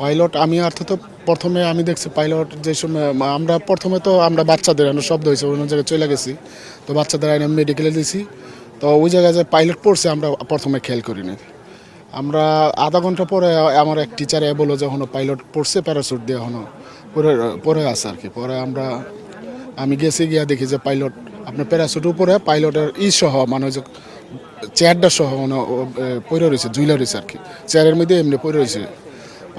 Pilot, আমি অর্থাৎ প্রথমে আমি দেখছি পাইলট যে সময় আমরা প্রথমে তো আমরা বাচ্চাদের আমরা শব্দ হয়েছে, অন্য জায়গায় চলে গেছি। তো বাচ্চাদের আইনে মেডিকেলে দিয়েছি তো ওই জায়গায় যে পাইলট পড়ছে, আমরা প্রথমে খেয়াল করিনি আমরা আধা ঘণ্টা পরে আমার এক টিচার এ বলো যে, এখনও পাইলট পড়ছে প্যারাসুট দিয়ে এখনও পরে পরে আছে আর কি। পরে আমরা, আমি গেছি, গিয়া দেখি যে পাইলট, আপনার প্যারাসুট উপরে পাইলটের ই সহ মানে যে চেয়ারটা সহ মানে পড়ে রয়েছে, ঝুলে রয়েছে আর কি। চেয়ারের মধ্যে এমনি পড়ে রয়েছে।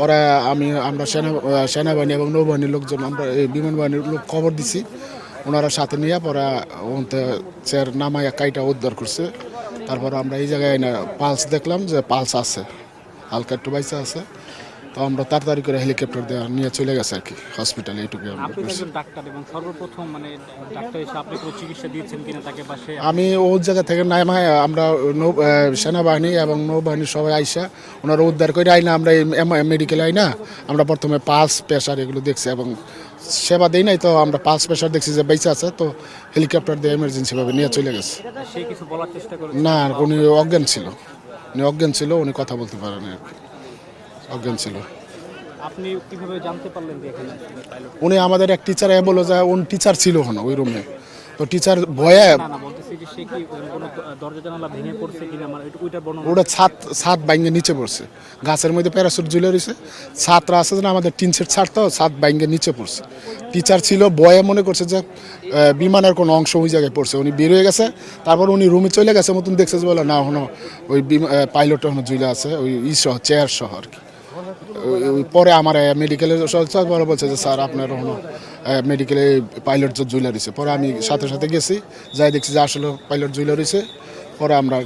ওরা আমি, আমরা সেনা সেনাবাহিনী এবং নৌবাহিনীর লোকজন, আমরা এই বিমান বাহিনীর লোক খবর দিছি। ওনারা সাথে নিয়ে পরে চেয়ার নামায় কাইটা উদ্ধার করছে। তারপর আমরা এই জায়গায় পালস দেখলাম যে পালস আছে, হালকা একটু বাইসা আছে। তো আমরা তাড়াতাড়ি করে হেলিকপ্টার দেওয়া নিয়ে চলে গেছে আর কি হসপিটালে এইটুকু আমরা। একজন ডাক্তার এবং সর্বপ্রথম মানে ডাক্তার আপনি চিকিৎসা দিয়েছেন কিনা তাকে সে আমি ওই জায়গা থেকে নামায় আমরা নৌ সেনাবাহিনী এবং নৌবাহিনী সবাই আইসা ওনারা উদ্ধার করে আইনা আমরা মেডিকেলে আইনা আমরা প্রথমে পালস প্রেশার এগুলো দেখছি এবং সেবা দেই নাই তো আমরা পালস প্রেশার দেখছি যে বেঁচে আছে তো হেলিকপ্টার দিয়ে এমার্জেন্সি ভাবে নিয়ে চলে গেছে। না উনি অজ্ঞান ছিল উনি অজ্ঞান ছিল উনি কথা বলতে পারেন আর কি। অজ্ঞান ছিল। আপনি কীভাবে জানতে পারলেন যে এখানে উনি আমাদের এক টিচার এ বলো যে উনি টিচার ছিল ওখানে ওই রুমে তো টিচার ভয়ে না না বলতেছি যে সে কি কোনো দরজা জানালা ভেঙে পড়ছে কিনা? আমার ওইটা- ওইটা বর্ণনা ওটা ছাদ ছাদ বাইঙ্গে নিচে পড়ছে। গাছের মধ্যে প্যারাসুট ঝুলে রয়েছে। ছাদরা আছে না আমাদের টিন সেট ছাদ তো ছাদ বাইঙ্গে নিচে পড়ছে। টিচার ছিল বয়ে মনে করছে যে বিমানের কোনো অংশ ওই জায়গায় পড়ছে। উনি বের হয়ে গেছে তারপর উনি রুমে চলে গেছে। মতন দেখছে যে বলে না এখনও ওই পাইলট এখনও ঝুলে আছে ওই ই সহ চেয়ার সহ আর কি। পরে আমার মেডিকেলে বলে বলছে যে স্যার আপনার এখনও মেডিকেলে পাইলট জুইলা রয়েছে। পরে আমি সাথে সাথে গেছি যাই দেখছি যে আসলে পাইলট জুইলা রয়েছে। পরে আমরা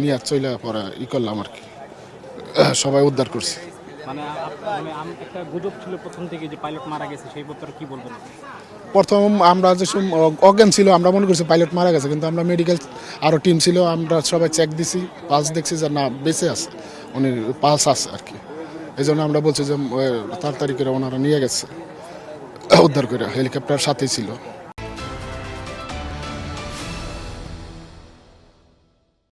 নিয়ে চলে পরে ই করলাম আর কি। সবাই উদ্ধার করছি। মানে মানে প্রথম আমরা যে অজ্ঞান ছিল আমরা মনে করছি পাইলট মারা গেছে কিন্তু আমরা মেডিকেল আরও টিম ছিল আমরা সবাই চেক দিছি পালস দেখছি যে না বেঁচে আছে। উনি পালস আছে আর কি। এই জন্য আমরা বলছি যে তার করে ওনারা নিয়ে গেছে। উদ্ধার করে, হেলিকপ্টার সাথে ছিল।